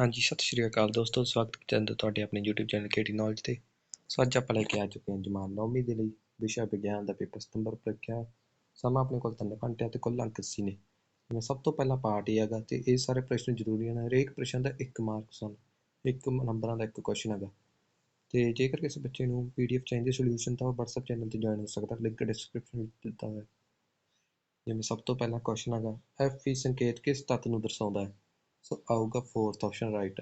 ਹਾਂਜੀ, ਸਤਿ ਸ਼੍ਰੀ ਅਕਾਲ ਦੋਸਤੋ, ਸਵਾਗਤ ਕੀਤਾ ਜਾਂਦਾ ਤੁਹਾਡੇ ਆਪਣੇ YouTube ਚੈਨਲ ਕੇਟੀ ਨੌਲੇਜ ਤੇ। ਸੋ ਅੱਜ ਆਪਾਂ ਲੈ ਕੇ ਆ ਚੁੱਕੇ ਹਾਂ ਜਮਾਨ ਨੌਵੀਂ ਦੇ ਲਈ ਵਿਸ਼ਾ ਵਿਗਿਆਨ ਦਾ ਪੇਪਰ, ਸਤੰਬਰ ਪ੍ਰੀਖਿਆ ਸਮਾਂ ਆਪਣੇ ਕੋਲ 3 ਘੰਟੇ ਤੇ ਕੁੱਲ ਅੰਕ 80 ਨੇ। ਜਿਵੇਂ ਸਭ ਤੋਂ ਪਹਿਲਾਂ ਪਾਰਟ ਇਹ ਹੈਗਾ ਤੇ ਇਹ ਸਾਰੇ ਪ੍ਰਸ਼ਨ ਜ਼ਰੂਰੀ ਹਨ। ਹਰੇਕ ਪ੍ਰਸ਼ਨ ਦਾ 1 ਮਾਰਕਸ ਹਨ ਇੱਕ ਨੰਬਰਾਂ ਦਾ ਇੱਕ ਕੁਐਸਚਨ ਹੈਗਾ। ਤੇ ਜੇਕਰ ਕਿਸੇ ਬੱਚੇ ਨੂੰ ਪੀਡੀਐਫ ਚਾਹੀਦੀ ਸੋਲੂਸ਼ਨ ਤਾਂ ਉਹ WhatsApp ਚੈਨਲ ਤੇ ਜੁਆਇਨ ਹੋ ਸਕਦਾ ਲਿੰਕ ਡਿਸਕ੍ਰਿਪਸ਼ਨ ਵਿੱਚ ਦਿੱਤਾ ਹੋਇਆ। ਜਿਵੇਂ ਸਭ ਤੋਂ ਪਹਿਲਾਂ ਕੁਐਸਚਨ ਹੈਗਾ ਐਫ ਸੰਕੇਤ ਕਿਸ ਤੱਤ ਨੂੰ ਦਰਸਾਉਂਦਾ ਹੈ? ਸੋ ਆਊਗਾ ਫੋਰਥ ਆਪਸ਼ਨ ਰਾਈਟ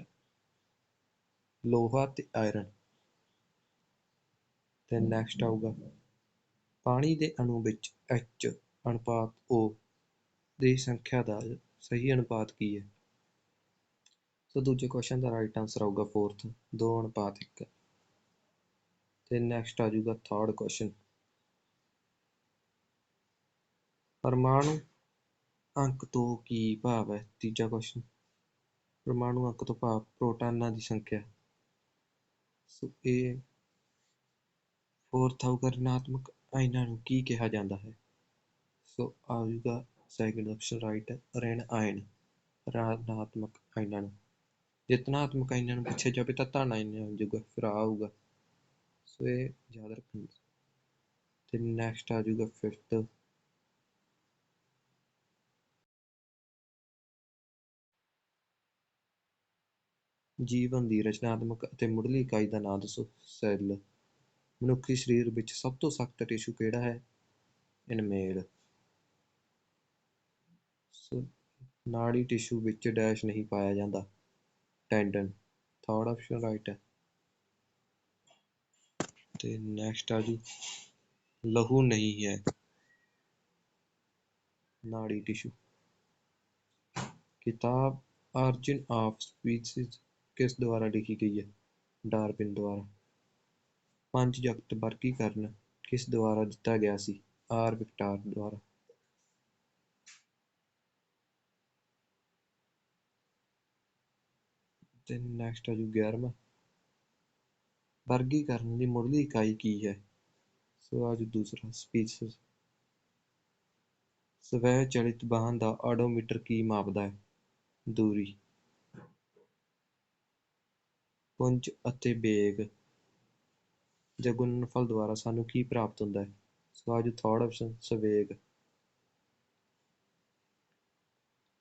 ਲੋਹਾ ਤੇ ਆਇਰਨ ਤੇ ਨੈਕਸਟ ਆਊਗਾ ਪਾਣੀ ਦੇ ਅਣੂ ਵਿੱਚ H ਅਨੁਪਾਤ O ਦੀ ਸੰਖਿਆ ਦਾ ਸਹੀ ਅਨੁਪਾਤ ਕੀ ਹੈ? ਸੋ ਦੂਜੇ ਕੁਐਸਚਨ ਦਾ ਰਾਈਟ ਆਨਸਰ ਆਊਗਾ ਫੋਰਥ 2 ਅਨੁਪਾਤ 1 ਤੇ ਨੈਕਸਟ ਆ ਜਾਊਗਾ ਥਰਡ ਕੁਐਸਚਨ ਪਰਮਾਣੂ ਅੰਕ ਤੋਂ ਕੀ ਭਾਵ ਹੈ? ਤੀਜਾ ਕੁਐਸਚਨ ਪਰਮਾਣੂ ਅੰਕ ਤੋਂ ਭਾਵ ਪ੍ਰੋਟਾਨਾਂ ਦੀ ਸੰਖਿਆ। ਸੋ ਇਹ ਫੋਰਥ ਆਊਗਾ ਰਿਣਾਤਮਕ ਆਇਨਾਂ ਨੂੰ ਕੀ ਕਿਹਾ ਜਾਂਦਾ ਹੈ? ਸੋ ਆਊਗਾ ਸੈਕਿੰਡ ਆਪਸ਼ਨ ਰਾਈਟ ਹੈ ਆਇਨ ਰਿਣਾਤਮਕ ਆਇਨਾਂ ਨੂੰ। ਜੇ ਧਨਾਤਮਕ ਆਇਨਾਂ ਨੂੰ ਪੁੱਛਿਆ ਜਾਵੇ ਤਾਂ ਧਨ ਆਇਨ ਆ ਜਾਊਗਾ ਫਿਰ ਆਊਗਾ। ਸੋ ਇਹ ਯਾਦ ਰੱਖਣਾ ਤੇ ਨੈਕਸਟ ਆ ਜਾਊਗਾ ਫਿਫਥ ਜੀਵਨ ਦੀ ਰਚਨਾਤਮਕ ਅਤੇ ਮੁੱਢਲੀ ਇਕਾਈ ਦਾ ਨਾਂ ਦੱਸੋ, ਸੈੱਲ। ਮਨੁੱਖੀ ਸਰੀਰ ਵਿੱਚ ਸਭ ਤੋਂ ਸਖਤ ਟਿਸ਼ੂ ਕਿਹੜਾ ਹੈ? ਇਨਮੇਲ। ਨਾੜੀ ਟਿਸ਼ੂ ਵਿੱਚ ਡੈਸ਼ ਨਹੀਂ ਪਾਇਆ ਜਾਂਦਾ। ਟੈਂਡਨ। ਥਰਡ ਆਪਸ਼ਨ ਰਾਈਟ ਹੈ। ਤੇ ਨੈਕਸਟ ਆ ਜੀ, ਲਹੂ ਨਹੀਂ ਹੈ। ਨਾੜੀ ਟਿਸ਼ੂ। ਕਿਤਾਬ ਆਰਜਨ ਆਫ ਸਪੀਸੀਜ਼ ਕਿਸ ਦੁਆਰਾ ਲਿਖੀ ਗਈ ਹੈ? ਡਾਰਵਿਨ ਦੁਆਰਾ। ਪੰਜ ਜਗਤ ਵਰਗੀਕਰਨ ਕਿਸ ਦੁਆਰਾ ਦਿੱਤਾ ਗਿਆ ਸੀ? ਆਰ. ਵਿਕਟਾਰ ਦੁਆਰਾ। ਤੇ ਨੈਕਸਟ ਆ ਜੂ 11ਵਾਂ ਵਰਗੀਕਰਨ ਦੀ ਮੁੱਢਲੀ ਇਕਾਈ ਕੀ ਹੈ? ਸੋ ਆ ਜੂ ਦੂਸਰਾ ਸਪੀਸੀਜ਼ ਸਵੈ ਚਲਿਤ ਵਾਹਨ ਦਾ ਆਡੋਮੀਟਰ ਕੀ ਮਾਪਦਾ ਹੈ? ਦੂਰੀ। ਪੁੰਜ ਅਤੇ ਬੇਗ ਜਾਂ ਗੁਣਨਫਲ ਦੁਆਰਾ ਸਾਨੂੰ ਕੀ ਪ੍ਰਾਪਤ ਹੁੰਦਾ ਹੈ? ਸੋ ਆਜੂ ਥਰਡ ਆਪਸ਼ਨ ਸਵੇਗ।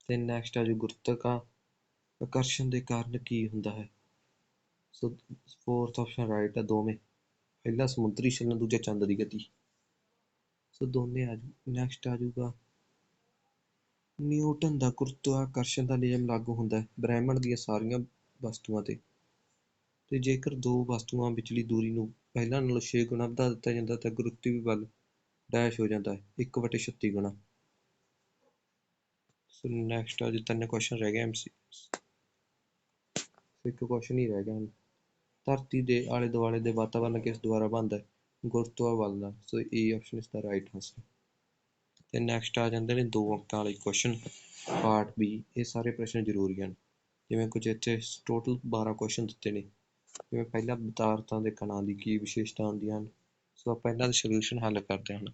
ਤੇ ਨੈਕਸਟ ਆਜੂ ਗੁਰਤਕਾ ਆਕਰਸ਼ਣ ਦੇ ਕਾਰਨ ਕੀ ਹੁੰਦਾ ਹੈ? ਸੋ ਫੋਰਥ ਆਪਸ਼ਨ ਰਾਈਟ ਹੈ ਦੋਵੇਂ। ਪਹਿਲਾ ਸਮੁੰਦਰੀ ਛਲਨ ਦੂਜਾ ਚੰਦ ਦੀ ਗਤੀ। ਸੋ ਦੋਨੇ ਆਜੂ ਨੈਕਸਟ ਆਜੂਗਾ ਨਿਊਟਨ ਦਾ ਗੁਰਤਵਾਕਰਸ਼ਣ ਦਾ ਨਿਯਮ ਲਾਗੂ ਹੁੰਦਾ ਹੈ। ਬ੍ਰਹਿਮੰਡ ਦੀਆਂ ਸਾਰੀਆਂ ਵਸਤੂਆਂ ਤੇ। ਤੇ ਜੇਕਰ ਦੋ ਵਸਤੂਆਂ ਵਿਚਲੀ ਦੂਰੀ ਨੂੰ ਪਹਿਲਾਂ ਨਾਲੋਂ 6 ਗੁਣਾ ਵਧਾ ਦਿੱਤਾ ਜਾਂਦਾ ਤਾਂ ਗੁਰੁਤਵੀ ਬਲ ਡੈਸ਼ ਹੋ ਜਾਂਦਾ ਹੈ। 1/36 ਗੁਣਾ। ਸੋ ਨੈਕਸਟ ਆ ਤਿੰਨ ਕੁਐਸਚਨ ਰਹਿ ਗਏ ਐਮਸੀ ਇੱਕ ਕੁਐਸਚਨ ਹੀ ਰਹਿ ਗਿਆ ਹੁਣ। ਧਰਤੀ ਦੇ ਆਲੇ ਦੁਆਲੇ ਦੇ ਵਾਤਾਵਰਣ ਕਿਸ ਦੁਆਰਾ ਬਣਦਾ ਹੈ? ਗੁਰਤਵਾ ਬਲ ਨਾਲ ਸੋ ਇਹ ਆਪਸ਼ਨ ਇਸ ਦਾ ਰਾਈਟ ਆਨਸਰ ਤੇ ਨੈਕਸਟ ਆ ਜਾਂਦੇ ਨੇ ਦੋ ਅੰਕਾਂ ਵਾਲੇ ਕੁਐਸਚਨ ਪਾਰਟ ਬੀ ਇਹ ਸਾਰੇ ਪ੍ਰਸ਼ਨ ਜ਼ਰੂਰੀ ਹਨ। ਜਿਵੇਂ ਕੁਝ ਇੱਥੇ ਟੋਟਲ 12 ਕੁਐਸਚਨ ਦਿੱਤੇ ਨੇ। ਜਿਵੇਂ ਪਹਿਲਾਂ ਪਦਾਰਥਾਂ ਦੇ ਕਣਾਂ ਦੀ ਕੀ ਵਿਸ਼ੇਸ਼ਤਾ ਹੁੰਦੀਆਂ ਹਨ, ਸੋ ਆਪਾਂ ਇਹਨਾਂ ਦੇ ਸੋਲੂਸ਼ਨ ਹੱਲ ਕਰਦੇ ਹਾਂ।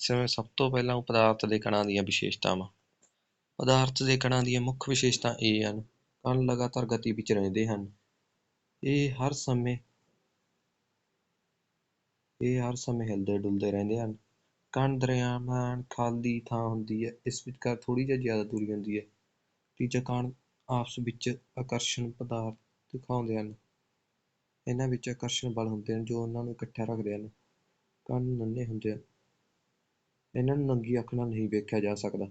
ਜਿਵੇਂ ਸਭ ਤੋਂ ਪਹਿਲਾਂ ਪਦਾਰਥ ਦੇ ਕਣਾਂ ਦੀਆਂ ਵਿਸ਼ੇਸ਼ਤਾਵਾਂ। ਪਦਾਰਥ ਦੇ ਕਣਾਂ ਦੀਆਂ ਮੁੱਖ ਵਿਸ਼ੇਸ਼ਤਾ ਇਹ ਹਨ, ਕਣ ਲਗਾਤਾਰ ਗਤੀ ਵਿੱਚ ਰਹਿੰਦੇ ਹਨ। ਇਹ ਹਰ ਸਮੇਂ, ਇਹ ਹਰ ਸਮੇਂ ਹਿਲਦੇ ਡੁਲਦੇ ਰਹਿੰਦੇ ਹਨ। ਕਣ ਦਰਮਿਆਨ ਖਾਲੀ ਥਾਂ ਹੁੰਦੀ ਹੈ, ਇਸ ਵਿਚਕਾਰ ਥੋੜੀ ਜਿਹੀ ਜ਼ਿਆਦਾ ਦੂਰੀ ਹੁੰਦੀ ਹੈ। ਤੀਜਾ ਕਣ ਆਪਸ ਵਿੱਚ ਆਕਰਸ਼ਣ ਪਦਾਰਥ ਦਿਖਾਉਂਦੇ ਹਨ। ਇਹਨਾਂ ਵਿੱਚ ਆਕਰਸ਼ਣ ਬਲ ਹੁੰਦੇ ਹਨ ਜੋ ਉਹਨਾਂ ਨੂੰ ਇਕੱਠਾ ਰੱਖਦੇ ਹਨ। ਕਣ ਨੰਨੇ ਹੁੰਦੇ ਹਨ। ਇਹਨਾਂ ਨੂੰ ਨੰਗੀ ਅੱਖ ਨਾਲ ਨਹੀਂ ਵੇਖਿਆ ਜਾ ਸਕਦਾ।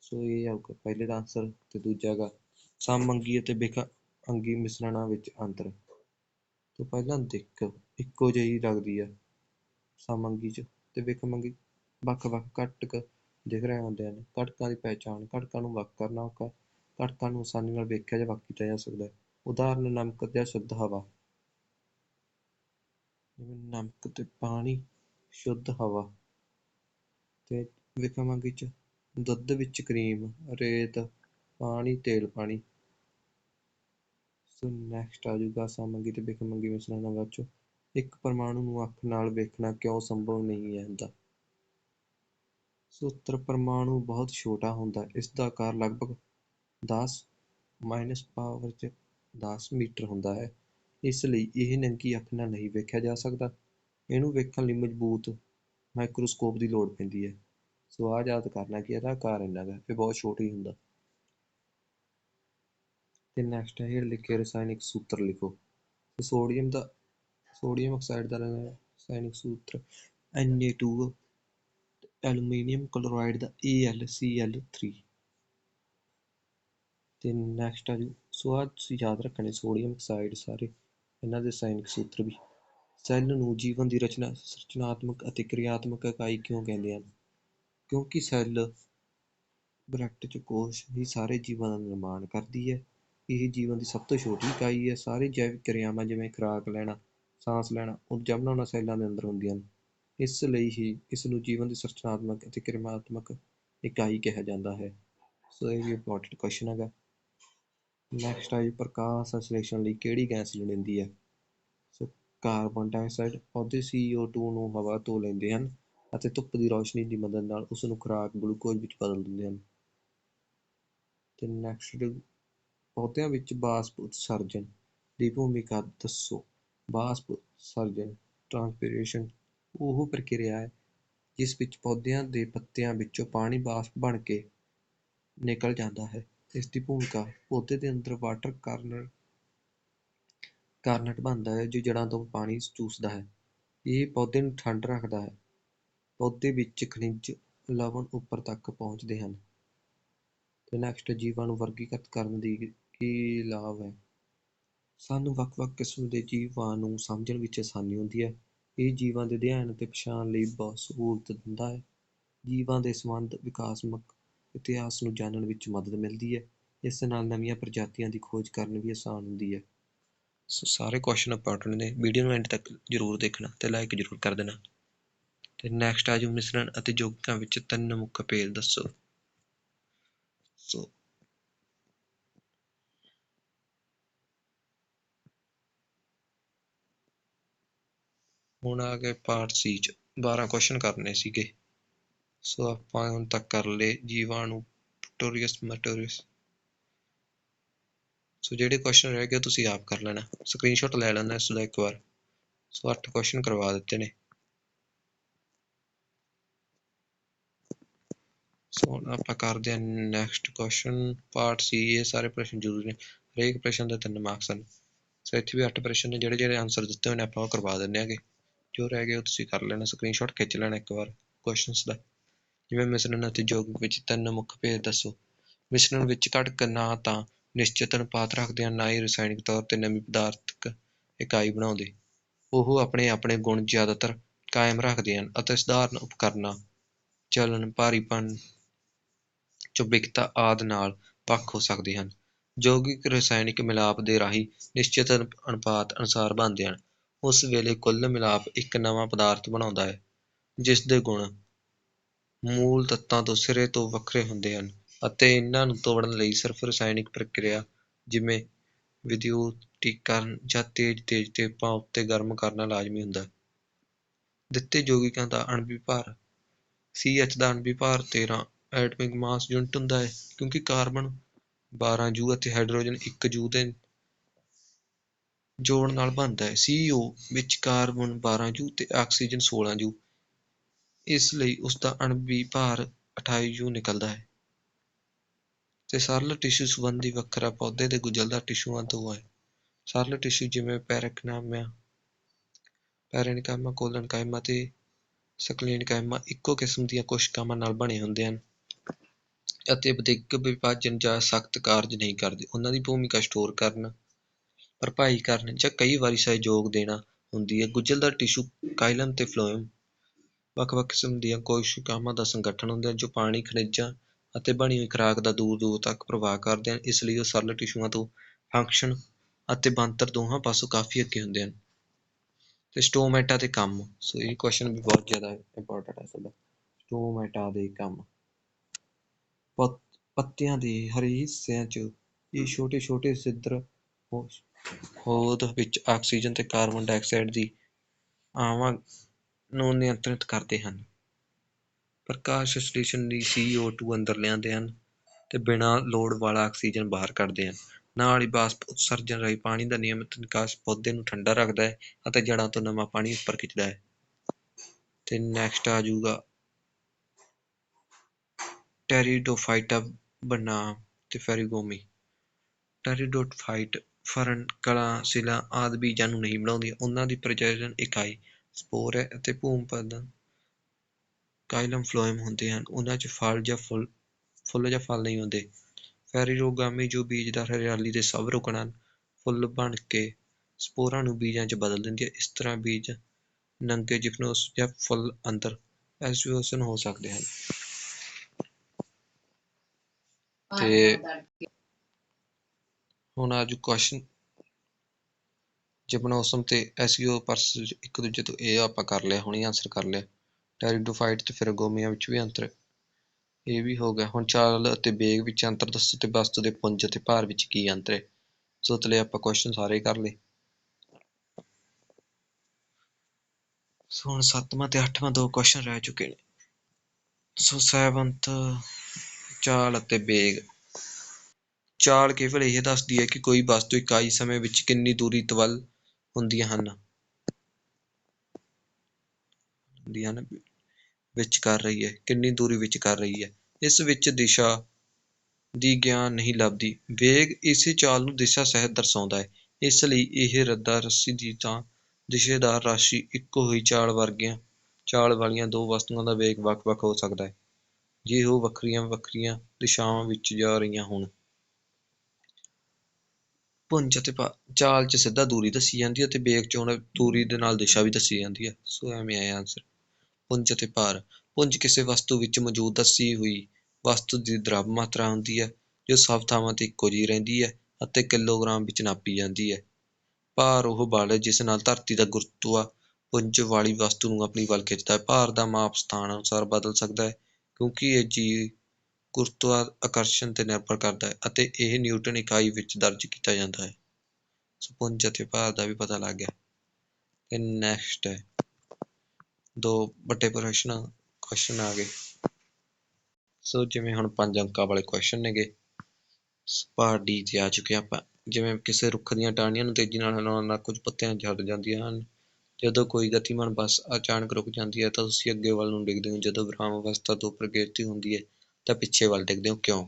ਸੋ ਇਹ ਆਊਗਾ ਪਹਿਲੇ ਦਾ ਆਨਸਰ ਤੇ ਦੂਜਾ ਹੈਗਾ। ਸਮਅੰਗੀ ਅਤੇ ਬਿਖ ਅੰਗੀ ਮਿਸ਼ਰਣਾਂ ਵਿੱਚ ਅੰਤਰ। ਤੋਂ ਪਹਿਲਾਂ ਦਿੱਖ ਇੱਕੋ ਜਿਹੀ ਲੱਗਦੀ ਹੈ। ਸਮਅੰਗੀ ਚ ਤੇ ਵਿਖਮੰਗੀ ਵੱਖ-ਵੱਖ ਘਟਕ ਦਿਖ ਰਹੇ ਹੁੰਦੇ ਹਨ। ਘਟਕਾਂ ਦੀ ਪਹਿਚਾਣ, ਘਟਕਾਂ ਨੂੰ ਵੱਖ ਕਰਨਾ ਔਖਾ ਘਟਕਾਂ ਨੂੰ ਆਸਾਨੀ ਨਾਲ ਵੇਖਿਆ ਜਾਂ ਵੱਖ ਕੀਤਾ ਜਾ ਸਕਦਾ ਹੈ। ਉਦਾਹਰਨ, ਨਮਕ ਜਾਂ ਸ਼ੁੱਧ ਹਵਾ। ਜਿਵੇਂ ਨਮਕ ਤੇ ਪਾਣੀ ਸ਼ੁੱਧ ਹਵਾ। ਤੇ ਵਿਖਮੰਗੀ ਚ ਦੁੱਧ ਵਿੱਚ ਕਰੀਮ, ਰੇਤ, ਪਾਣੀ, ਤੇਲ, ਪਾਣੀ। ਸੋ ਨੈਕਸਟ ਆ ਜਾਊਗਾ ਸਮਅੰਗੀ ਤੇ ਵਿਖਮੰਗੀ ਮਿਸ਼ਰਣਾਂ ਵਿੱਚੋਂ ਇੱਕ ਪਰਮਾਣੂ ਨੂੰ ਅੱਖ ਨਾਲ ਵੇਖਣਾ ਕਿਉਂ ਸੰਭਵ ਨਹੀਂ ਹੈ ਹੁੰਦਾ ਸੋ ਉੱਤਰ ਪਰਮਾਣੂ ਬਹੁਤ ਛੋਟਾ ਹੁੰਦਾ, ਇਸ ਦਾ ਆਕਾਰ ਲਗਭਗ ਦਸ ਮਾਈਨਸ ਪਾਵਰ 'ਚ ਦਸ ਮੀਟਰ ਹੁੰਦਾ ਹੈ। ਇਸ ਲਈ ਇਹ ਨੰਗੀ ਅੱਖ ਨਾਲ ਨਹੀਂ ਵੇਖਿਆ ਜਾ ਸਕਦਾ। ਇਹਨੂੰ ਵੇਖਣ ਲਈ ਮਜ਼ਬੂਤ ਮਾਈਕਰੋਸਕੋਪ ਦੀ ਲੋੜ ਪੈਂਦੀ ਹੈ। ਸੋ ਆਹ ਯਾਦ ਕਰਨਾ ਕਿ ਇਹਦਾ ਆਕਾਰ ਇੰਨਾ ਹੈ ਇਹ ਬਹੁਤ ਛੋਟੀ ਹੁੰਦਾ। ਤੇ ਨੈਕਸਟ ਹੈ ਹੇਠ ਲਿਖੇ ਰਸਾਇਣਿਕ ਸੂਤਰ ਲਿਖੋ। ਤੇ ਸੋਡੀਅਮ ਦਾ ਸੋਡੀਅਮ ਆਕਸਾਈਡ ਦਾ ਰਸਾਇਣਿਕ ਸੂਤਰ Na2 ਐਲੂਮੀਨੀਅਮ ਕਲੋਰਾਈਡ ਦਾ AlCl3 ਅਤੇ ਨੈਕਸਟ ਆ ਜੀ, ਸੋ ਆਹ ਤੁਸੀਂ ਯਾਦ ਰੱਖਣੇ ਸੋਡੀਅਮ ਆਕਸਾਈਡ ਸਾਰੇ, ਇਹਨਾਂ ਦੇ ਰਸਾਇਣਿਕ ਸੂਤਰ ਵੀ। ਸੈੱਲ ਨੂੰ ਜੀਵਨ ਦੀ ਰਚਨਾ ਰਚਨਾਤਮਕ ਅਤੇ ਕਿਰਿਆਤਮਕ ਇਕਾਈ ਕਿਉਂ ਕਹਿੰਦੇ ਹਨ? ਕਿਉਂਕਿ ਸੈੱਲ ਬ੍ਰੈਕਟ ਚ ਕੋਸ਼ ਹੀ ਸਾਰੇ ਜੀਵਾਂ ਦਾ ਨਿਰਮਾਣ ਕਰਦੀ ਹੈ। ਇਹ ਜੀਵਨ ਦੀ ਸਭ ਤੋਂ ਛੋਟੀ ਇਕਾਈ ਹੈ। ਸਾਰੇ ਜੈਵਿਕ ਕਿਰਿਆਵਾਂ ਜਿਵੇਂ ਖੁਰਾਕ ਲੈਣਾ ਸਾਹ ਲੈਣਾ, ਊਰਜਾ ਬਣਾਉਣਾ ਸੈੱਲਾਂ ਦੇ ਅੰਦਰ ਹੁੰਦੀਆਂ ਹਨ। ਇਸ ਲਈ ਹੀ ਇਸ ਨੂੰ ਜੀਵਨ ਦੀ ਸੰਰਚਨਾਤਮਕ ਅਤੇ ਕਿਰਿਆਤਮਕ ਇਕਾਈ ਕਿਹਾ ਜਾਂਦਾ ਹੈ। ਸੋ ਇਹ ਵੀ ਇੰਪੋਰਟੈਂਟ ਕੁਐਸਚਨ ਹੈਗਾ। ਨੈਕਸਟ ਆ ਜੀ ਪ੍ਰਕਾਸ਼ ਸੰਸ਼ਲੇਸ਼ਣ ਲਈ ਕਿਹੜੀ ਗੈਸ ਲੋੜੀਂਦੀ ਹੈ? ਸੋ ਕਾਰਬਨ ਡਾਈਆਕਸਾਈਡ ਪੌਦੇ CO2 ਨੂੰ ਹਵਾ ਤੋਂ ਲੈਂਦੇ ਹਨ ਅਤੇ ਧੁੱਪ ਦੀ ਰੌਸ਼ਨੀ ਦੀ ਮਦਦ ਨਾਲ ਉਸ ਨੂੰ ਖੁਰਾਕ ਗਲੂਕੋਜ਼ ਵਿੱਚ ਬਦਲ ਦਿੰਦੇ ਹਨ। ਤੇ ਨੈਕਸਟ ਪੌਦਿਆਂ ਵਿੱਚ ਬਾਸਪ ਉਤਸਰਜਨ ਦੀ ਭੂਮਿਕਾ ਦੱਸੋ। ਬਾਸਪ ਉਤਸਰਜਨ ਟ੍ਰਾਂਸਪੀਰੇਸ਼ਨ ਉਹ ਪ੍ਰਕਿਰਿਆ ਹੈ ਜਿਸ ਵਿੱਚ ਪੌਦਿਆਂ ਦੇ ਪੱਤਿਆਂ ਵਿੱਚੋਂ ਪਾਣੀ ਬਾਸਪ ਬਣ ਕੇ ਨਿਕਲ ਜਾਂਦਾ ਹੈ। ਇਸ ਦੀ ਭੂਮਿਕਾ ਪੌਦੇ ਦੇ ਅੰਦਰ ਵਾਟਰ ਕਾਰਨਰ ਕਾਰਨਟ ਬਣਦਾ ਹੈ, ਜੋ ਜੜ੍ਹਾਂ ਤੋਂ ਪਾਣੀ ਚੂਸਦਾ ਹੈ। ਇਹ ਪੌਦੇ ਨੂੰ ਠੰਡ ਰੱਖਦਾ ਹੈ। ਪੌਦੇ ਵਿੱਚ ਖਣਿਜ ਲਵਣ ਉੱਪਰ ਤੱਕ ਪਹੁੰਚਦੇ ਹਨ। ਤੇ ਨੈਕਸਟ ਜੀਵਾਂ ਨੂੰ ਵਰਗੀਕ੍ਰਿਤ ਕਰਨ ਦੀ ਕੀ ਲਾਭ ਹੈ? ਸਾਨੂੰ ਵੱਖ-ਵੱਖ ਕਿਸਮ ਦੇ ਜੀਵਾਂ ਨੂੰ ਸਮਝਣ ਵਿੱਚ ਆਸਾਨੀ ਹੁੰਦੀ ਹੈ। ਇਹ ਜੀਵਾਂ ਦੇ ਅਧਿਐਨ ਅਤੇ ਪਛਾਣ ਲਈ ਬਹੁਤ ਸਹੂਲਤ ਦਿੰਦਾ ਹੈ। ਜੀਵਾਂ ਦੇ ਸੰਬੰਧ ਵਿਕਾਸਮਕ ਇਤਿਹਾਸ ਨੂੰ ਜਾਣਨ ਵਿੱਚ ਮਦਦ ਮਿਲਦੀ ਹੈ, ਇਸ ਨਾਲ ਨਵੀਆਂ ਪ੍ਰਜਾਤੀਆਂ ਦੀ ਖੋਜ ਕਰਨ ਵੀ ਆਸਾਨ ਹੁੰਦੀ ਹੈ। ਸੋ ਸਾਰੇ ਕੁਐਸਚਨ ਇੰਪੋਰਟੈਂਟ ਨੇ ਵੀਡੀਓ ਨੂੰ ਐਂਡ ਤੱਕ ਜ਼ਰੂਰ ਦੇਖਣਾ ਤੇ ਲਾਈਕ ਜ਼ਰੂਰ ਕਰ ਦੇਣਾ। ਤੇ ਨੈਕਸਟ ਆ ਜੋ ਮਿਸ਼ਰਣ ਅਤੇ ਯੋਗਿਕਾਂ ਵਿੱਚ ਤਿੰਨ ਮੁੱਖ ਭੇਦ ਦੱਸੋ। ਸੋ ਹੁਣ ਆ ਗਏ ਪਾਰਟ ਸੀ ਚ 12 ਕੁਐਸਚਨ ਕਰਨੇ ਸੀਗੇ। ਸੋ ਆਪਾਂ ਹੁਣ ਤੱਕ ਕਰ ਲਏ ਜੀਵਾਣੂ ਟੋਰੀਅਸ ਮੈਟੋਰੀਅਸ ਸੋ ਜਿਹੜੇ ਕੁਐਸਚਨ ਰਹਿ ਗਏ, ਤੁਸੀਂ ਆਪ ਕਰ ਲੈਣਾ। ਸਕਰੀਨਸ਼ਾਟ ਲੈ ਲੈਣਾ ਇਸ ਦਾ ਇੱਕ ਵਾਰ। ਸੋ 8 ਕੁਐਸਚਨ ਕਰਵਾ ਦਿੱਤੇ ਨੇ। ਸੋ ਹੁਣ ਆਪਾਂ ਕਰਦੇ ਹਾਂ ਨੈਕਸਟ ਕੁਐਸਚਨ ਪਾਰਟ ਸੀ ਇਹ ਸਾਰੇ ਪ੍ਰਸ਼ਨ ਜ਼ਰੂਰੀ ਨੇ। ਹਰੇਕ ਪ੍ਰਸ਼ਨ ਦੇ ਤਿੰਨ ਮਾਰਕਸ ਹਨ। ਸੋ ਇੱਥੇ ਵੀ 8 ਪ੍ਰਸ਼ਨ ਨੇ, ਜਿਹੜੇ ਜਿਹੜੇ ਆਨਸਰ ਦਿੱਤੇ ਹੋਏ ਨੇ, ਆਪਾਂ ਉਹ ਕਰਵਾ ਦਿੰਦੇ ਆਗੇ ਜੋ ਰਹਿ ਗਏ ਉਹ ਤੁਸੀਂ ਕਰ ਲੈਣਾ। ਸਕਰੀਨਸ਼ਾਟ ਖਿੱਚ ਲੈਣਾ ਇੱਕ ਵਾਰ ਕੁਐਸਚਨਸ ਦਾ। ਜਿਵੇਂ ਮਿਸ਼ਰਣ ਅਤੇ ਯੋਗਿਕ ਵਿੱਚ ਤਿੰਨ ਮੁੱਖ ਭੇਦ ਦੱਸੋ। ਮਿਸ਼ਰਣ ਵਿੱਚ ਘਟਕ ਨਾ ਤਾਂ ਨਿਸ਼ਚਿਤ ਅਨੁਪਾਤ ਰੱਖਦੇ ਹਨ, ਨਾ ਹੀ ਰਸਾਇਣਿਕ ਤੌਰ ਤੇ ਨਵੀਂ ਪਦਾਰਥਕ ਇਕਾਈ ਬਣਾਉਂਦੇ। ਉਹ ਆਪਣੇ ਆਪਣੇ ਗੁਣ ਜ਼ਿਆਦਾਤਰ ਕਾਇਮ ਰੱਖਦੇ ਹਨ ਅਤੇ ਸਧਾਰਨ ਉਪਕਰਣਾਂ ਚਲਨ ਭਾਰੀਪਨ ਚੁੰਬਕਤਾ ਆਦਿ ਨਾਲ ਵੱਖ ਹੋ ਸਕਦੇ ਹਨ। ਯੋਗਿਕ ਰਸਾਇਣਿਕ ਮਿਲਾਪ ਦੇ ਰਾਹੀਂ ਨਿਸ਼ਚਿਤ ਅਨੁਪਾਤ ਅਨੁਸਾਰ ਬਣਦੇ ਹਨ। ਉਸ ਵੇਲੇ ਕੁੱਲ ਮਿਲਾਪ ਇੱਕ ਨਵਾਂ ਪਦਾਰਥ ਬਣਾਉਂਦਾ ਹੈ, ਜਿਸ ਦੇ ਗੁਣ ਮੂਲ ਤੱਤਾਂ ਤੋਂ ਸਿਰੇ ਤੋਂ ਵੱਖਰੇ ਹੁੰਦੇ ਹਨ ਅਤੇ ਇਹਨਾਂ ਨੂੰ ਤੋੜਨ ਲਈ ਸਿਰਫ ਰਸਾਇਣਿਕ ਪ੍ਰਕਿਰਿਆ ਜਿਵੇਂ ਵਿਦਯੁਤੀਕਰਨ ਜਾਂ ਤੇਜ਼ ਤੇਜ਼ ਟੇਪਾਂ ਉੱਤੇ ਗਰਮ ਕਰਨਾ ਲਾਜ਼ਮੀ ਹੁੰਦਾ ਹੈ। ਦਿੱਤੇ ਯੌਗਿਕਾਂ ਦਾ ਅਣਵੀ ਭਾਰ CH ਦਾ ਅਣਵੀ ਭਾਰ 13 ਐਟਮਿਕ ਮਾਸ ਯੂਨਿਟ ਹੁੰਦਾ ਹੈ ਕਿਉਂਕਿ ਕਾਰਬਨ 12 ਜੂ ਅਤੇ ਹਾਈਡਰੋਜਨ 1 ਯੂ ਦੇ ਜੋੜ ਨਾਲ ਬਣਦਾ ਹੈ। CO ਵਿੱਚ ਕਾਰਬਨ 12 ਜੂ ਤੇ ਆਕਸੀਜਨ 16 ਜੂ ਇਸ ਲਈ ਉਸਦਾ ਅਣਬੀ ਭਾਰ ਅਠਾਈ ਯੂ ਨਿਕਲਦਾ ਹੈ। ਤੇ ਸਰਲ ਟਿਸ਼ੂ ਸੰਬੰਧੀ ਵੱਖਰਾ ਪੌਦੇ ਦੇ ਗੁਜਲਦਾ ਟਿਸ਼ੂਆਂ ਤੋਂ ਹੈ ਸਰਲ ਟਿਸ਼ੂ ਜਿਵੇਂ ਪੈਰਕਨਾਮਾ ਪੈਰੇਨਕਾਮਾ, ਕੋਲਨਕਾਈਮਾ ਤੇ ਸਕਲੀਨਕਾਈਮਾ ਇੱਕੋ ਕਿਸਮ ਦੀਆਂ ਕੋਸ਼ਿਕਾਵਾਂ ਨਾਲ ਬਣੇ ਹੁੰਦੇ ਹਨ ਅਤੇ ਵਿਦਿਕ ਵਿਭਾਜਨ ਜਾਂ ਸਖਤ ਕਾਰਜ ਨਹੀਂ ਕਰਦੇ। ਉਹਨਾਂ ਦੀ ਭੂਮਿਕਾ ਸਟੋਰ ਕਰਨ, ਭਰਪਾਈ ਕਰਨ ਜਾਂ ਕਈ ਵਾਰੀ ਸਹਿਯੋਗ ਦੇਣਾ ਹੁੰਦੀ ਹੈ। ਗੁਜਲਦਾਰ ਟਿਸ਼ੂ ਕਾਇਲਮ ਤੇ ਫਲੋਇਮ ਵੱਖ-ਵੱਖ ਕਿਸਮ ਦੀਆਂ ਕੋਸ਼ਿਕਾਵਾਂ ਦਾ ਸੰਗਠਨ ਹੁੰਦੇ ਹਨ ਜੋ ਪਾਣੀ, ਖਣਿਜਾਂ ਅਤੇ ਬਣੀ ਹੋਈ ਖੁਰਾਕ ਦਾ ਦੂਰ ਦੂਰ ਤੱਕ ਪ੍ਰਵਾਹ ਕਰਦੇ ਹਨ। ਇਸ ਲਈ ਉਹ ਸਰਲ ਟਿਸ਼ੂਆਂ ਤੋਂ ਫੰਕਸ਼ਨ ਅਤੇ ਬਣਤਰ ਦੋਹਾਂ ਪਾਸੋਂ ਕਾਫੀ ਅੱਗੇ ਹੁੰਦੇ ਹਨ। ਤੇ ਸਟੋਮੈਟਾ ਦੇ ਕੰਮ, ਸੋ ਇਹ ਕੁਐਸਚਨ ਵੀ ਬਹੁਤ ਜ਼ਿਆਦਾ ਇੰਪੋਰਟੈਂਟ ਹੈ ਸਾਡਾ। ਸਟੋਮੈਟਾ ਦੇ ਕੰਮ। ਪੱਤਿਆਂ ਦੇ ਹਰੇ ਹਿੱਸਿਆਂ 'ਚ ਇਹ ਛੋਟੇ ਛੋਟੇ ਛਿੱਦਰ ਹੋਂਦ ਵਿੱਚ ਆਕਸੀਜਨ ਤੇ ਕਾਰਬਨ ਡਾਈਆਕਸਾਈਡ ਦੀ ਆਵਾਂ ਨੂੰ ਨਿਯੰਤਰਿਤ ਕਰਦੇ ਹਨ। ਪ੍ਰਕਾਸ਼ ਸੰਸ਼ਲੇਸ਼ਣ ਲਈ CO2 ਅੰਦਰ ਲਿਆਉਂਦੇ ਹਨ ਤੇ ਬਿਨਾਂ ਲੋੜ ਵਾਲਾ ਆਕਸੀਜਨ ਬਾਹਰ ਕੱਢਦੇ ਹਨ। ਨਾਲ ਹੀ ਬਾਸ਼ਪ ਉਤਸਰਜਨ ਰਾਹੀਂ ਪਾਣੀ ਦਾ ਨਿਯਮਿਤ ਨਿਕਾਸ ਪੌਦੇ ਨੂੰ ਠੰਡਾ ਰੱਖਦਾ ਹੈ ਅਤੇ ਜੜ੍ਹਾਂ ਤੋਂ ਨਵਾਂ ਪਾਣੀ ਉੱਪਰ ਖਿੱਚਦਾ ਹੈ। ਤੇ ਨੈਕਸਟ ਆ ਜਾਊਗਾ ਟੈਰੀਡੋਫਾਈਟਾ ਬਨਾਮ ਤੇ ਫੈਰੀਗੋਮੀ ਟੈਰੀਡੋਫਾਈਟ ਫਰਨ, ਕਲਾ, ਸਿਲਾਂ ਆਦਿ ਬੀਜਾਂ ਨੂੰ ਨਹੀਂ ਬਣਾਉਂਦੀਆਂ, ਉਹਨਾਂ ਦੀ ਪ੍ਰਜਨਨ ਇਕਾਈ ਸਪੋਰ ਹੈ ਅਤੇ ਭੂਮ ਪਦਨ ਕਾਈਲਮ ਫਲੋਇਮ ਹੁੰਦੇ ਹਨ ਉਹਨਾਂ 'ਚ ਫਲ ਜਾਂ ਫੁੱਲ ਫੁੱਲ ਜਾਂ ਫਲ ਨਹੀਂ ਹੁੰਦੇ ਫੈਰੀਰੋਗਾਮੀ ਜੋ ਬੀਜਦਾਰ ਹਰਿਆਲੀ ਦੇ ਸਭ ਰੁਕਣ ਹਨ ਫੁੱਲ ਬਣ ਕੇ ਸਪੋਰਾਂ ਨੂੰ ਬੀਜਾਂ 'ਚ ਬਦਲ ਦਿੰਦੀ ਹੈ। ਇਸ ਤਰ੍ਹਾਂ ਬੀਜ ਨੰਗੇ ਜਿਪਨੋਸ ਜਾਂ ਫੁੱਲ ਅੰਦਰ ਐਸੋਸੀਏਸ਼ਨ ਹੋ ਸਕਦੇ ਹਨ। ਤੇ ਹੁਣ ਆਜੂ ਕੁਐਸਚਨ ਜਿਪਨੋਸਮ ਤੇ ਐਸਈਓ ਪਰਸ ਇੱਕ ਦੂਜੇ ਤੋਂ ਇਹ ਆਪਾਂ ਕਰ ਲਿਆ, ਹੁਣੀ ਆਨਸਰ ਕਰ ਲਿਆ। ਟੈਰੀਡੋਫਾਈਟ ਤੇ ਫਿਰਗੋਮੀਆ ਵਿੱਚ ਵੀ ਅੰਤਰ ਇਹ ਵੀ ਹੋ ਗਿਆ। ਹੁਣ ਚਾਲ ਅਤੇ ਵੇਗ ਵਿੱਚ ਅੰਤਰ ਦੱਸੋ ਤੇ ਵਸਤੂ ਦੇ ਪੁੰਜ ਅਤੇ ਭਾਰ ਵਿੱਚ ਕੀ ਅੰਤਰ ਹੈ? ਸੋ ਤਲੇ ਆਪਾਂ ਕੁਐਸਚਨ ਸਾਰੇ ਕਰ ਲਏ। ਸੋ ਹੁਣ ਸੱਤਵਾਂ ਤੇ ਅੱਠਵਾਂ ਦੋ ਕੁਐਸਚਨ ਰਹਿ ਚੁੱਕੇ ਨੇ। ਸੋ ਸੈਵੰਥ, ਚਾਲ ਅਤੇ ਵੇਗ ਚਾਲ ਕੇਵਲ ਇਹ ਦੱਸਦੀ ਹੈ ਕਿ ਕੋਈ ਵਸਤੂ ਇਕਾਈ ਸਮੇਂ ਵਿੱਚ ਕਿੰਨੀ ਦੂਰੀ ਤਵਲ ਹੁੰਦੀਆਂ ਹਨ। ਹੁੰਦੀਆਂ ਹਨ, ਵਿੱਚ ਕਰ ਰਹੀ ਹੈ, ਕਿੰਨੀ ਦੂਰੀ ਵਿੱਚ ਕਰ ਰਹੀ ਹੈ। ਇਸ ਵਿੱਚ ਦਿਸ਼ਾ ਦੀ ਗਿਆਨ ਨਹੀਂ ਲੱਭਦੀ। ਵੇਗ ਇਸੇ ਚਾਲ ਨੂੰ ਦਿਸ਼ਾ ਸਹਿਤ ਦਰਸਾਉਂਦਾ ਹੈ। ਇਸ ਲਈ ਇਹ ਰੱਦਾ ਰੱਸੀ ਦੀ ਤਾਂ ਦਿਸ਼ੇਦਾਰ ਰਾਸ਼ੀ ਇੱਕੋ ਹੀ ਚਾਲ ਵਰਗੀਆਂ, ਚਾਲ ਵਾਲੀਆਂ ਦੋ ਵਸਤੂਆਂ ਦਾ ਵੇਗ ਵੱਖ-ਵੱਖ ਹੋ ਸਕਦਾ ਹੈ। ਜੇ ਉਹ ਵੱਖਰੀਆਂ ਵੱਖਰੀਆਂ ਦਿਸ਼ਾਵਾਂ ਵਿੱਚ ਜਾ ਰਹੀਆਂ ਹੋਣ ਪੁੰਜ ਅਤੇ ਭਾ ਚਾਲ 'ਚ ਸਿੱਧਾ ਦੂਰੀ ਦੱਸੀ ਜਾਂਦੀ ਹੈ ਅਤੇ ਵੇਗ 'ਚ ਹੁਣ ਦੂਰੀ ਦੇ ਨਾਲ ਦਿਸ਼ਾ ਵੀ ਦੱਸੀ ਜਾਂਦੀ ਹੈ ਸੋ ਐਵੇਂ ਆਇਆ ਆਨਸਰ ਪੁੰਜ ਅਤੇ ਭਾਰ। ਪੁੰਜ ਕਿਸੇ ਵਸਤੂ ਵਿੱਚ ਮੌਜੂਦ ਦੱਸੀ ਹੋਈ ਵਸਤੂ ਦੀ ਦਰਵ ਮਾਤਰਾ ਹੁੰਦੀ ਹੈ ਜੋ ਸਭ ਥਾਵਾਂ ਤੇ ਇੱਕੋ ਜਿਹੀ ਰਹਿੰਦੀ ਹੈ ਅਤੇ ਕਿਲੋਗ੍ਰਾਮ ਵਿੱਚ ਨਾਪੀ ਜਾਂਦੀ ਹੈ ਭਾਰ ਉਹ ਬਲ ਹੈ ਜਿਸ ਨਾਲ ਧਰਤੀ ਦਾ ਗੁਰਤਵਾ ਪੁੰਜ ਵਾਲੀ ਵਸਤੂ ਨੂੰ ਆਪਣੀ ਵੱਲ ਖਿੱਚਦਾ ਹੈ। ਭਾਰ ਦਾ ਮਾਪ ਸਥਾਨ ਅਨੁਸਾਰ ਬਦਲ ਸਕਦਾ ਹੈ, ਕਿਉਂਕਿ ਇਹ ਜੀ ਗੁਰੂਤਵਾਕਰਸ਼ਣ ਤੇ ਨਿਰਭਰ ਕਰਦਾ ਹੈ ਅਤੇ ਇਹ ਨਿਊਟਨ ਇਕਾਈ ਵਿੱਚ ਦਰਜ ਕੀਤਾ ਜਾਂਦਾ ਹੈ। ਸੋ ਅਤੇ ਭਾਰ ਦਾ ਵੀ ਪਤਾ ਲੱਗ ਗਿਆ ਤੇ ਨੈਕਸਟ ਹੈ। ਦੋ ਵੱਡੇ ਪ੍ਰਸ਼ਨ ਕੁਐਸਚਨ ਆ ਗਏ। ਸੋ ਜਿਵੇਂ ਹੁਣ ਪੰਜ ਅੰਕਾਂ ਵਾਲੇ ਕੁਐਸਚਨ ਨੇਗੇ ਪਾਰਟ ਡੀ ਤੇ ਆ ਚੁੱਕੇ ਆਪਾਂ। ਜਿਵੇਂ ਕਿਸੇ ਰੁੱਖ ਦੀਆਂ ਟਾਹਣੀਆਂ ਨੂੰ ਤੇਜ਼ੀ ਨਾਲ ਹਿਲਾਉਣ ਨਾਲ ਕੁਝ ਪੱਤੀਆਂ ਝੜ ਜਾਂਦੀਆਂ ਹਨ। ਜਦੋਂ ਕੋਈ ਗਤੀਮਾਨ ਬੱਸ ਅਚਾਨਕ ਰੁਕ ਜਾਂਦੀ ਹੈ ਤਾਂ ਤੁਸੀਂ ਅੱਗੇ ਵੱਲ ਨੂੰ ਡਿੱਗਦੇ ਹੋ। ਜਦੋਂ ਵਿਰਾਮ ਅਵਸਥਾ ਤੋਂ ਪ੍ਰਗਤੀ ਹੁੰਦੀ ਹੈ ਤਾਂ ਪਿੱਛੇ ਵੱਲ ਡਿੱਗਦੇ ਹੋ, ਕਿਉਂ?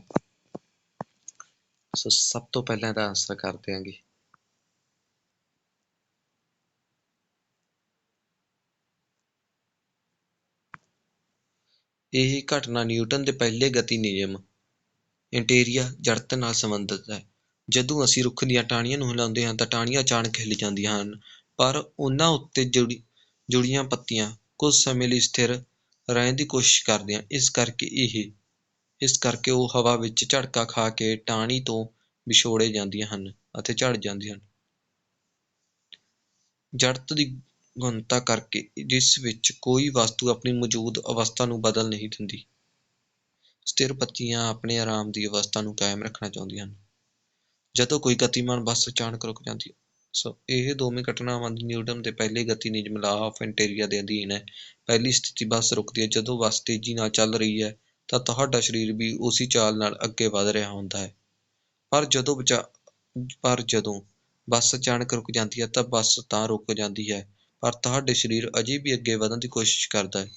ਸੋ ਸਭ ਤੋਂ ਪਹਿਲਾਂ ਇਹਦਾ ਆਨਸਰ ਕਰਦੇ ਆਂਗੇ ਇਹ ਘਟਨਾ ਨਿਊਟਨ ਦੇ ਪਹਿਲੇ ਗਤੀ ਨਿਯਮ ਇੰਟੀਰੀਆ ਜੜਤ ਨਾਲ ਸੰਬੰਧਿਤ ਹੈ। ਜਦੋਂ ਅਸੀਂ ਰੁੱਖ ਦੀਆਂ ਟਾਹਣੀਆਂ ਨੂੰ ਹਿਲਾਉਂਦੇ ਹਾਂ ਤਾਂ ਟਾਹਣੀਆਂ ਅਚਾਨਕ ਹਿੱਲ ਜਾਂਦੀਆਂ ਹਨ, ਪਰ ਉਹਨਾਂ ਉੱਤੇ ਜੁੜੀ, ਜੁੜੀਆਂ ਪੱਤੀਆਂ ਕੁਝ ਸਮੇਂ ਲਈ ਸਥਿਰ ਰਹਿਣ ਦੀ ਕੋਸ਼ਿਸ਼ ਕਰਦੀਆਂ ਇਸ ਕਰਕੇ ਇਹ ਇਸ ਕਰਕੇ ਉਹ ਹਵਾ ਵਿੱਚ ਝਟਕਾ ਖਾ ਕੇ ਟਾਹਣੀ ਤੋਂ ਵਿਛੋੜੇ ਜਾਂਦੀਆਂ ਹਨ ਅਤੇ ਝੜ ਜਾਂਦੀਆਂ ਹਨ। ਜੜਤ ਦੀ ਗੁਣਤਾ ਕਰਕੇ ਜਿਸ ਵਿੱਚ ਕੋਈ ਵਸਤੂ ਆਪਣੀ ਮੌਜੂਦ ਅਵਸਥਾ ਨੂੰ ਬਦਲ ਨਹੀਂ ਦਿੰਦੀ, ਸਥਿਰ ਪੱਤੀਆਂ ਆਪਣੇ ਆਰਾਮ ਦੀ ਅਵਸਥਾ ਨੂੰ ਕਾਇਮ ਰੱਖਣਾ ਚਾਹੁੰਦੀਆਂ ਹਨ। ਜਦੋਂ ਕੋਈ ਗਤੀਮਾਨ ਬੱਸ ਅਚਾਨਕ ਰੁਕ ਜਾਂਦੀ ਹੈ, ਸੋ ਇਹ ਦੋਵੇਂ ਘਟਨਾਵਾਂ ਨਿਊਟਨ ਦੇ ਪਹਿਲੇ ਗਤੀ ਨਿਯਮ ਲਾ ਆਫ ਇੰਟੇਰੀਆ ਦੇ ਅਧੀਨ ਹੈ। ਪਹਿਲੀ ਸਥਿਤੀ ਬੱਸ ਰੁਕਦੀ ਹੈ ਜਦੋਂ ਬੱਸ ਤੇਜ਼ੀ ਨਾਲ ਚੱਲ ਰਹੀ ਹੈ ਤਾਂ ਤੁਹਾਡਾ ਸਰੀਰ ਵੀ ਉਸੇ ਚਾਲ ਨਾਲ ਅੱਗੇ ਵਧ ਰਿਹਾ ਹੁੰਦਾ ਹੈ। ਪਰ ਜਦੋਂ ਬਚਾ, ਪਰ ਜਦੋਂ ਬੱਸ ਅਚਾਨਕ ਰੁਕ ਜਾਂਦੀ ਹੈ, ਤਾਂ ਬੱਸ ਤਾਂ ਰੁਕ ਜਾਂਦੀ ਹੈ, ਪਰ ਤੁਹਾਡੇ ਸਰੀਰ ਅਜੇ ਵੀ ਅੱਗੇ ਵਧਣ ਦੀ ਕੋਸ਼ਿਸ਼ ਕਰਦਾ ਹੈ,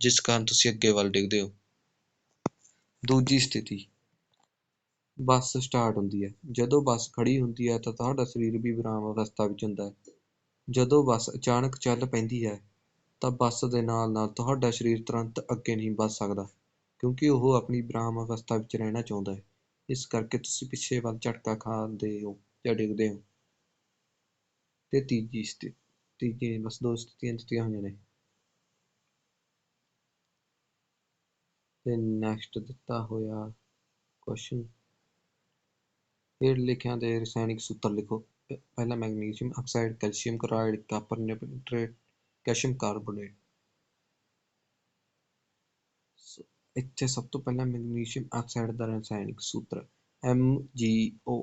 ਜਿਸ ਕਾਰਨ ਤੁਸੀਂ ਅੱਗੇ ਵੱਲ ਡਿੱਗਦੇ ਹੋ। ਦੂਜੀ ਸਥਿਤੀ, ਬੱਸ ਸਟਾਰਟ ਹੁੰਦੀ ਹੈ। ਜਦੋਂ ਬੱਸ ਖੜੀ ਹੁੰਦੀ ਹੈ, ਤਾਂ ਤੁਹਾਡਾ ਸਰੀਰ ਵੀ ਵਿਰਾਮ ਅਵਸਥਾ ਵਿੱਚ ਹੁੰਦਾ ਹੈ। ਜਦੋਂ ਬੱਸ ਅਚਾਨਕ ਚੱਲ ਪੈਂਦੀ ਹੈ, ਤਾਂ ਬੱਸ ਦੇ ਨਾਲ ਨਾਲ ਤੁਹਾਡਾ ਸਰੀਰ ਤੁਰੰਤ ਅੱਗੇ ਨਹੀਂ ਵੱਧ ਸਕਦਾ। ਕਿਉਂਕਿ ਉਹ ਆਪਣੀ ਬ੍ਰਾਹਮ ਅਵਸਥਾ ਵਿੱਚ ਰਹਿਣਾ ਚਾਹੁੰਦਾ ਹੈ। ਇਸ ਕਰਕੇ ਤੁਸੀਂ ਪਿੱਛੇ ਵੱਲ ਝਟਕਾ ਖਾਂਦੇ ਹੋ ਜਾਂ ਡਿੱਗਦੇ ਹੋ। ਤੇ ਤੀਜੀ ਸਥਿਤੀ ਤੀਜੀ ਬਸ ਦੋ ਸਥਿਤੀਆਂ ਦਿੱਤੀਆਂ ਹੋਈਆਂ ਨੇ। ਤੇ ਨੈਕਸਟ ਦਿੱਤਾ ਹੋਇਆ ਕੁਐਸਚਨ ਹੇਠ ਲਿਖਿਆਂ ਦੇ ਰਸਾਇਣਿਕ ਸੂਤਰ ਲਿਖੋ। ਪਹਿਲਾ magnesium oxide, calcium chloride copper nitrate calcium carbonate. ਇੱਥੇ ਸਭ ਤੋਂ ਪਹਿਲਾਂ ਮੈਗਨੀਸ਼ੀਅਮ ਆਕਸਾਈਡ ਦਾ ਰਸਾਇਣਿਕ ਸੂਤਰ MgO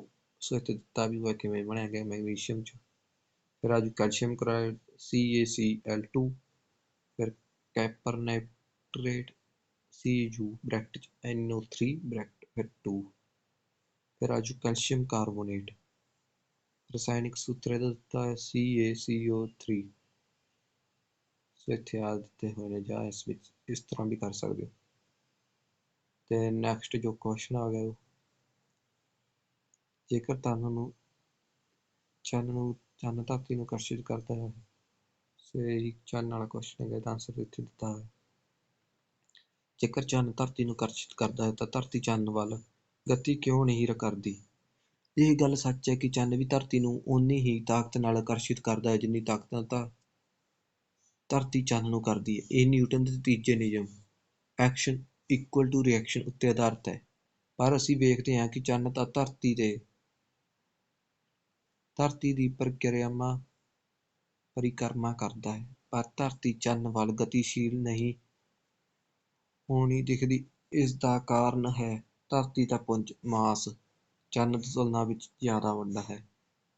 ਸੋ ਇੱਥੇ ਦਿੱਤਾ ਵੀ ਹੋਇਆ ਕਿਵੇਂ ਬਣਿਆ ਗਿਆ ਮੈਗਨੀਸ਼ੀਅਮ ਚ। ਫਿਰ ਆ ਕੈਲਸ਼ੀਅਮ ਕਲੋਰਾਈਡ CaCl2 ਫਿਰ ਕਾਪਰ Cu ਬ੍ਰੈਕਟ ਚ NO3 ਬ੍ਰੈਕਟ, ਫਿਰ ਟੂ ਫਿਰ ਆਜੂ ਕੈਲਸ਼ੀਅਮ ਕਾਰਬੋਨੇਟ। ਰਸਾਇਣਿਕ ਸੂਤਰ ਇਹਦਾ ਦਿੱਤਾ ਹੈ CaCO3 ਸੋ ਇੱਥੇ ਆ ਦਿੱਤੇ ਹੋਏ ਨੇ ਜਾਂ ਇਸ ਵਿੱਚ ਇਸ ਤਰ੍ਹਾਂ ਵੀ ਕਰ ਸਕਦੇ ਹੋ। ਤੇ ਨੈਕਸਟ ਜੋ ਕੁਐਸਚਨ ਆ ਗਿਆ ਉਹ। ਜੇਕਰ ਤਨ ਨੂੰ, ਚੰਨ ਨੂੰ ਚੰਨ ਧਰਤੀ ਨੂੰ ਆਕਰਸ਼ਿਤ ਕਰਦਾ ਹੈ, ਸੋ ਇਹ ਚੰਨ ਵਾਲਾ ਕੁਐਸਚਨ ਹੈਗਾ, ਇਹਦਾ ਆਨਸਰ ਇੱਥੇ ਦਿੱਤਾ ਹੈ ਜੇਕਰ ਚੰਨ ਧਰਤੀ ਨੂੰ ਆਕਰਸ਼ਿਤ ਕਰਦਾ ਹੈ, ਤਾਂ ਧਰਤੀ ਚੰਨ ਵੱਲ ਗਤੀ ਕਿਉਂ ਨਹੀਂ ਕਰਦੀ? ਇਹ ਗੱਲ ਸੱਚ ਹੈ ਕਿ ਚੰਨ ਵੀ ਧਰਤੀ ਨੂੰ ਓਨੀ ਹੀ ਤਾਕਤ ਨਾਲ ਆਕਰਸ਼ਿਤ ਕਰਦਾ ਹੈ, ਜਿੰਨੀ ਤਾਕਤ ਤਾਂ ਧਰਤੀ ਚੰਨ ਨੂੰ ਕਰਦੀ ਹੈ। ਇਹ ਨਿਊਟਨ ਦੇ ਤੀਜੇ ਨਿਯਮ। ਐਕਸ਼ਨ ਇਕੁਅਲ ਟੂ ਰਿਐਕਸ਼ਨ ਉੱਤੇ ਆਧਾਰਿਤ ਹੈ। ਪਰ ਅਸੀਂ ਵੇਖਦੇ ਹਾਂ ਕਿ ਚੰਨ ਤਾਂ ਧਰਤੀ ਦੇ, ਧਰਤੀ ਦੀ ਪ੍ਰਕਿਰਿਆਵਾਂ ਪਰਿਕਰਮਾ ਕਰਦਾ ਹੈ। ਪਰ ਧਰਤੀ ਚੰਨ ਵੱਲ ਗਤੀਸ਼ੀਲ ਨਹੀਂ ਹੋਣੀ ਦਿਖਦੀ। ਇਸ ਦਾ ਕਾਰਨ ਹੈ ਧਰਤੀ ਦਾ ਪੁੰਜ ਮਾਸ। ਚੰਨ ਦੀ ਤੁਲਨਾ ਵਿੱਚ ਜ਼ਿਆਦਾ ਵੱਡਾ ਹੈ।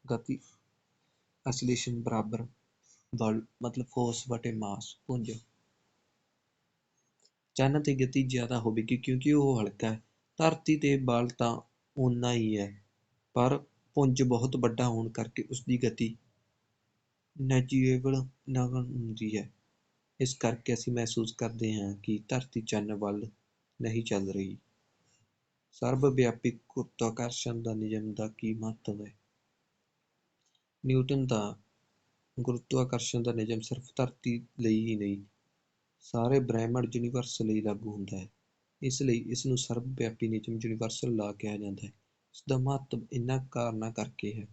ਗਤੀ ਐਸਲੇਸ਼ਨ ਬਰਾਬਰ ਬਲ ਮਤਲਬ ਫੋਰਸ ਬਟੇ ਮਾਸ, ਪੁੰਜ। ਚੰਨ ਤੇ ਗਤੀ ਜ਼ਿਆਦਾ ਹੋਵੇਗੀ ਕਿਉਂਕਿ ਉਹ ਹਲਕਾ ਹੈ। ਧਰਤੀ ਤੇ ਬਲ ਤਾਂ ਓਨਾ ਹੀ ਹੈ, ਪਰ ਪੁੰਜ ਬਹੁਤ ਵੱਡਾ ਹੋਣ ਕਰਕੇ ਉਸਦੀ ਗਤੀ ਨੈਜੀਏਬਲ ਨਗਨ ਹੁੰਦੀ ਹੈ। ਇਸ ਕਰਕੇ ਅਸੀਂ ਮਹਿਸੂਸ ਕਰਦੇ ਹਾਂ ਕਿ ਧਰਤੀ ਚੰਨ ਵੱਲ ਨਹੀਂ ਚੱਲ ਰਹੀ। ਸਰਬ ਵਿਆਪੀ ਦਾ ਨਿਯਮ ਦਾ ਕੀ ਮਹੱਤਵ ਹੈ? ਨਿਊਟਨ ਦਾ ਗੁਰੂਤਵਾਕਰਸ਼ਣ ਦਾ ਨਿਯਮ ਸਿਰਫ ਧਰਤੀ ਲਈ ਹੀ ਨਹੀਂ ਸਾਰੇ ਬ੍ਰਹਿਮੰਡ ਯੂਨੀਵਰਸ ਲਈ ਲਾਗੂ ਹੁੰਦਾ ਹੈ। ਇਸ ਲਈ ਇਸ ਨੂੰ ਸਰਬ ਵਿਆਪੀ ਨਿਯਮ ਯੂਨੀਵਰਸਲ ਲਾ ਕਿਹਾ ਜਾਂਦਾ ਹੈ। ਇਸ ਦਾ ਮਹੱਤਵ ਇਹਨਾਂ ਕਾਰਨਾਂ ਕਰਕੇ ਹੈ।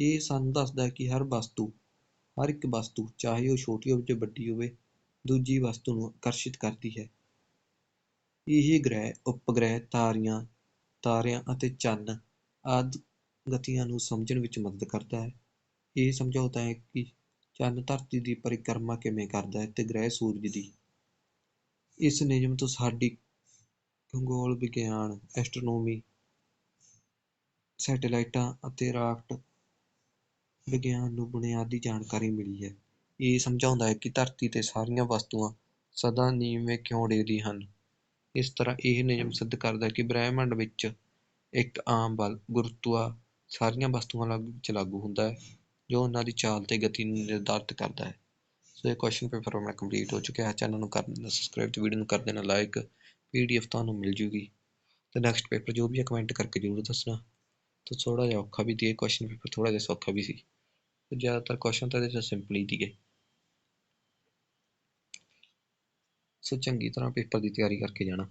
ਇਹ ਸਾਨੂੰ ਦੱਸਦਾ ਹੈ ਕਿ ਹਰ ਵਸਤੂ, ਹਰ ਇੱਕ ਵਸਤੂ, ਚਾਹੇ ਉਹ ਛੋਟੀ ਹੋਵੇ ਜਾਂ ਵੱਡੀ ਹੋਵੇ, ਦੂਜੀ ਵਸਤੂ ਨੂੰ ਆਕਰਸ਼ਿਤ ਕਰਦੀ ਹੈ। ਇਹ ਗ੍ਰਹਿ, ਉਪਗ੍ਰਹਿ, ਤਾਰਿਆਂ ਤਾਰਿਆਂ ਅਤੇ ਚੰਨ ਆਦਿ ਗਤੀਆਂ ਨੂੰ ਸਮਝਣ ਵਿੱਚ ਮਦਦ ਕਰਦਾ ਹੈ। ਇਹ ਸਮਝੌਤਾ ਹੈ ਕਿ ਚੰਦ ਧਰਤੀ ਦੀ ਪਰਿਕਰਮਾ ਕਿਵੇਂ ਕਰਦਾ ਹੈ ਤੇ ਗ੍ਰਹਿ ਸੂਰਜ ਦੀ। ਇਸ ਨਿਯਮ ਤੋਂ ਸਾਡੀ ਖਗੋਲ ਵਿਗਿਆਨ ਐਸਟਰੋਨੋਮੀ ਸੈਟੇਲਾਈਟਾਂ ਅਤੇ ਰਾਕਟ ਵਿਗਿਆਨ ਨੂੰ ਬੁਨਿਆਦੀ ਜਾਣਕਾਰੀ ਮਿਲੀ ਹੈ। ਇਹ ਸਮਝਾਉਂਦਾ ਹੈ ਕਿ ਧਰਤੀ 'ਤੇ ਸਾਰੀਆਂ ਵਸਤੂਆਂ ਸਦਾ ਨੀਵੇਂ ਕਿਉਂ ਡਿੱਗਦੀਆਂ ਹਨ? ਇਸ ਤਰ੍ਹਾਂ ਇਹ ਨਿਯਮ ਸਿੱਧ ਕਰਦਾ ਹੈ ਕਿ ਬ੍ਰਹਿਮੰਡ ਵਿੱਚ ਇੱਕ ਆਮ ਬਲ ਗੁਰੂਤਵਾ ਸਾਰੀਆਂ ਵਸਤੂਆਂ ਵਿੱਚ ਲਾਗੂ ਹੁੰਦਾ ਹੈ। ਜੋ ਉਹਨਾਂ ਦੀ ਚਾਲ ਅਤੇ ਗਤੀ ਨੂੰ ਨਿਰਧਾਰਿਤ ਕਰਦਾ ਹੈ। ਸੋ ਇਹ ਕੁਐਸਚਨ ਪੇਪਰ ਆਪਣਾ ਕੰਪਲੀਟ ਹੋ ਚੁੱਕਿਆ ਹੈ। ਚੈਨਲ ਨੂੰ ਕਰ ਦੇਣਾ ਸਬਸਕ੍ਰਾਈਬ ਤੇ ਵੀਡੀਓ ਨੂੰ ਕਰ ਦੇਣਾ ਲਾਈਕ ਪੀਡੀਐਫ ਤੁਹਾਨੂੰ ਮਿਲ ਜੂਗੀ। ਤੇ ਨੈਕਸਟ ਪੇਪਰ ਜੋ ਵੀ ਹੈ ਕਮੈਂਟ ਕਰਕੇ ਜ਼ਰੂਰ ਦੱਸਣਾ। ਤਾਂ ਥੋੜਾ ਜਿਹਾ ਔਖਾ ਵੀ ਦੀ ਕੁਐਸਚਨ ਪੇਪਰ ਥੋੜਾ ਜਿਹਾ ਸੌਖਾ ਵੀ ਸੀ। ਜ਼ਿਆਦਾਤਰ ਕੁਐਸਚਨ ਤਾਂ ਇਹਦੇ ਚ ਸਿੰਪਲ ਹੀ ਸੀਗੇ। ਸੋ ਚੰਗੀ ਤਰ੍ਹਾਂ ਪੇਪਰ ਦੀ ਤਿਆਰੀ ਕਰਕੇ ਜਾਣਾ।